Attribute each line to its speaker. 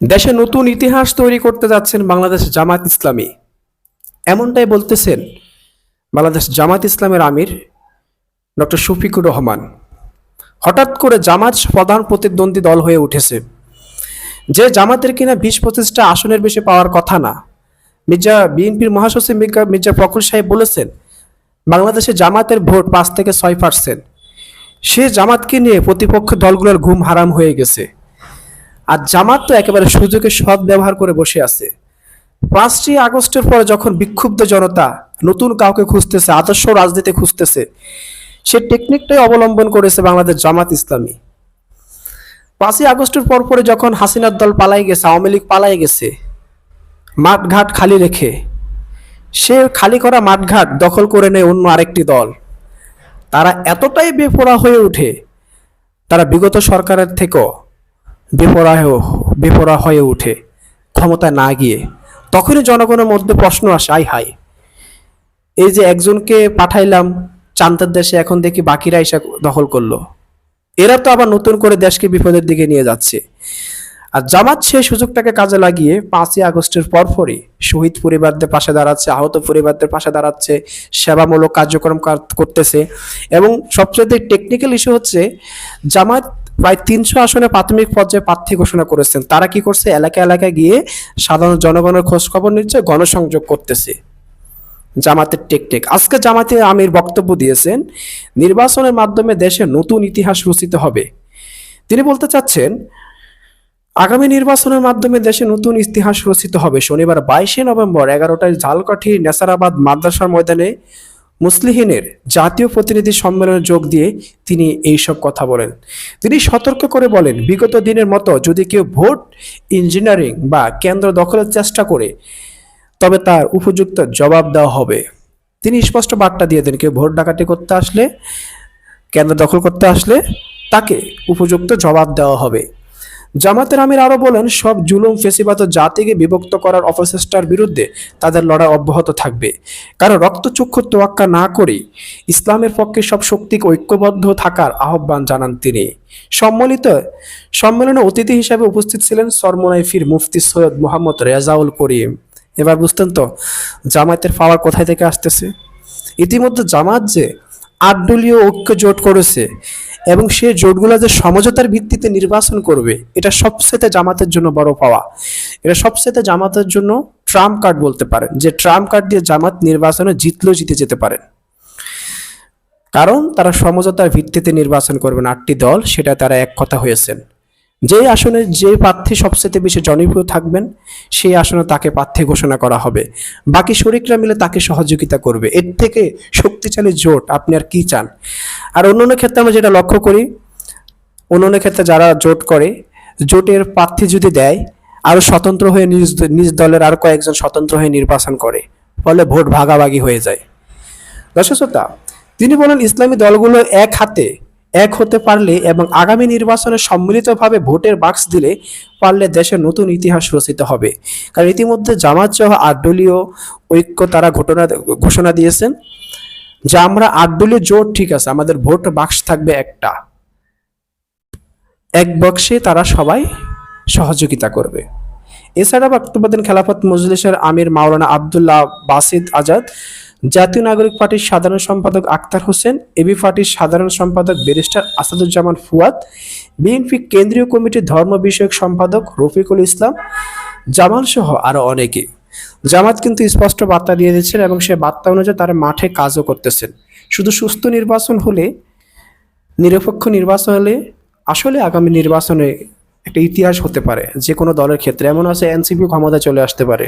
Speaker 1: দেশে নতুন ইতিহাস তৈরি করতে যাচ্ছেন বাংলাদেশ জামাত ইসলামী। এমনটাই বলতেছেন বাংলাদেশ জামাত ইসলামের আমির ডক্টর শফিকুর রহমান। হঠাৎ করে জামাত প্রধান প্রতিদ্বন্দ্বী দল হয়ে উঠেছে। যে জামাতের কিনা বিশ পঁচিশটা আসনের বেশি পাওয়ার কথা না। মির্জা বিএনপির মহাসচিব মির্জা মির্জা ফখরুল সাহেব বলেছেন, বাংলাদেশে জামাতের ভোট পাঁচ থেকে ছয় পার্সেন্ট সে জামাতকে নিয়ে প্রতিপক্ষ দলগুলোর ঘুম হারাম হয়ে গেছে। আর জামাত তো একেবারে সুযোগের সৎ ব্যবহার করে বসে আছে। পাঁচটি আগস্টের পরে যখন বিক্ষুব্ধ জনতা নতুন কাউকে খুঁজতেছে, আদর্শ রাজনীতি খুঁজতেছে, সে টেকনিকটাই অবলম্বন করেছে বাংলাদেশ জামাত ইসলামী। পাঁচই আগস্টের পর পরে যখন হাসিনার দল পালাই গেছে, আওয়ামী লীগ পালাই গেছে, মাঠঘাট খালি রেখে, সে খালি করা মাঠঘাট দখল করে নেয় অন্য আরেকটি দল। তারা এতটাই বেপরা হয়ে ওঠে, তারা বিগত সরকারের থেকেও বেপরা বেপরা হয়ে ওঠে ক্ষমতায় না গিয়ে। তখনই জনগণের মধ্যে প্রশ্ন আসে আই হাই এই যে একজনকে পাঠাইলাম চান্তার দেশে এখন দেখি বাকিরা এসে দখল করল। এরা তো আবার নতুন করে দেশকে বিপদের দিকে নিয়ে যাচ্ছে। আর জামাত সেই সুযোগটাকে কাজে লাগিয়ে পাঁচই আগস্টের পরপরই শহীদ পরিবারদের পাশে দাঁড়াচ্ছে, আহত পরিবারদের পাশে দাঁড়াচ্ছে, সেবামূলক কার্যক্রম করতেছে। এবং সবচেয়ে টেকনিক্যাল ইস্যু হচ্ছে, জামাত প্রায় তিনশো আসনে প্রাথমিক পর্যায়ে প্রার্থী ঘোষণা করেছেন। তারা কি করছে? এলাকা এলাকায় গিয়ে সাধারণ জনগণের খোঁজখবর নিচ্ছে, গণসংযোগ করতেছে। জামাতের টেকটেক আজকে জামাতে আমির বক্তব্য দিয়েছেন, নির্বাচনের মাধ্যমে দেশে নতুন ইতিহাস রচিত হবে। তিনি বলতে চাচ্ছেন, আগামী নির্বাচনের মাধ্যমে দেশে নতুন ইতিহাস রচিত হবে। শনিবার বাইশে নভেম্বর এগারোটায় ঝালকাঠি, নেসারাবাদ মাদ্রাসার ময়দানে মুসলিহিনের জাতীয় প্রতিনিধি সম্মেলনে যোগ দিয়ে তিনি এইসব কথা বলেন। তিনি সতর্ক করে বলেন, বিগত দিনের মতো যদি কেউ ভোট, ইঞ্জিনিয়ারিং বা কেন্দ্র দখলের চেষ্টা করে, তবে তার উপযুক্ত জবাব দেওয়া হবে। তিনি স্পষ্ট বার্তা দিয়ে দেন, কেউ ভোট ডাকাতি করতে আসলে, কেন্দ্র দখল করতে আসলে তাকে উপযুক্ত জবাব দেওয়া হবে। জামাতের আমির আরও বলেন, সব জুলুম ফেসিবাদ জাতিকে বিভক্ত করার অপচেষ্টার বিরুদ্ধে তাদের লড়াই অব্যাহত থাকবে। কারণ রক্তচক্ষু তোয়াক্কা না করে ইসলামের পক্ষে সব শক্তিকে ঐক্যবদ্ধ থাকার আহ্বান জানান তিনি। সম্মিলিত, সম্মেলনে অতিথি হিসেবে উপস্থিত ছিলেন সরমনাইফির মুফতি সৈয়দ মোহাম্মদ রেজাউল করিম। এবার বুঝতেন তো, জামায়াতের পাওয়ার কোথায় থেকে আসতেছে? ইতিমধ্যে জামাত যে আটদলীয় ঐক্য জোট করেছে এবং সে জোটগুলো যে সমঝোতার ভিত্তিতে নির্বাচন করবে, এটা সবচেয়ে জামাতের জন্য বড় পাওয়া। এটা সবচেয়ে জামাতের জন্য ট্রাম্প কার্ড বলতে পারেন, যে ট্রাম্প কার্ড দিয়ে জামাত নির্বাচনে জিতলেও জিতে যেতে পারেন। কারণ তারা সমঝোতার ভিত্তিতে নির্বাচন করবেন আটটি দল, সেটা তারা এক কথা হয়েছেন। যে আসনে যে প্রার্থী সবচেয়ে বেশি জনপ্রিয় থাকবেন, সেই আসনে তাকে প্রার্থী ঘোষণা করা হবে। বাকি শরিকরা মিলে তাকে সহযোগিতা করবে। এর থেকে শক্তিশালী জোট আপনি আর কি চান? আর অন্যান্য ক্ষেত্রে আমরা যেটা লক্ষ্য করি, অন্যান্য ক্ষেত্রে যারা জোট করে, জোটের প্রার্থী যদি দেয় আরও স্বতন্ত্র হয়ে নিজ নিজ দলের আর কয়েকজন স্বতন্ত্র হয়ে নির্বাচন করে, ফলে ভোট ভাগাভাগি হয়ে যায়। দর্শক শ্রোতা, তিনি বলেন, ইসলামী দলগুলো এক হাতে এক হতে পারলে এবং আগামী নির্বাচনে সম্মিলিতভাবে ভোটের বাক্স দিলে পারলে দেশের নতুন ইতিহাস রচিত হবে। কারণ ইতিমধ্যে জামাত সহ আটদলীয় ঐক্য তারা ঘটনা ঘোষণা দিয়েছেন যে আমরা আটদলীয় জোট ঠিক আছে, আমাদের ভোট বাক্স থাকবে একটা। এক বক্সে তারা সবাই সহযোগিতা করবে। এছাড়া বক্তব্য দেন খেলাফত মজলিসের আমির মাওলানা আবদুল্লাহ বাসিদ আজাদ। জাতীয় নাগরিক পার্টির সাধারণ সম্পাদক আক্তার হোসেন এবি পার্টির সাধারণ সম্পাদক ব্যারিস্টার আসাদুজ্জামান ফুয়াদ, বিএনপি কেন্দ্রীয় কমিটির ধর্ম বিষয়ক সম্পাদক রফিকুল ইসলাম, জামাল সহ আরও অনেকে। জামাত কিন্তু স্পষ্ট বার্তা দিয়ে দিচ্ছেন এবং সে বার্তা অনুযায়ী তারা মাঠে কাজও করতেছেন। শুধু সুস্থ নির্বাচন হলে, নিরপেক্ষ নির্বাচন হলে আসলে আগামী নির্বাচনে একটা ইতিহাস হতে পারে যে কোনো দলের ক্ষেত্রে। এমন আছে এনসিপি ক্ষমতায় চলে আসতে পারে।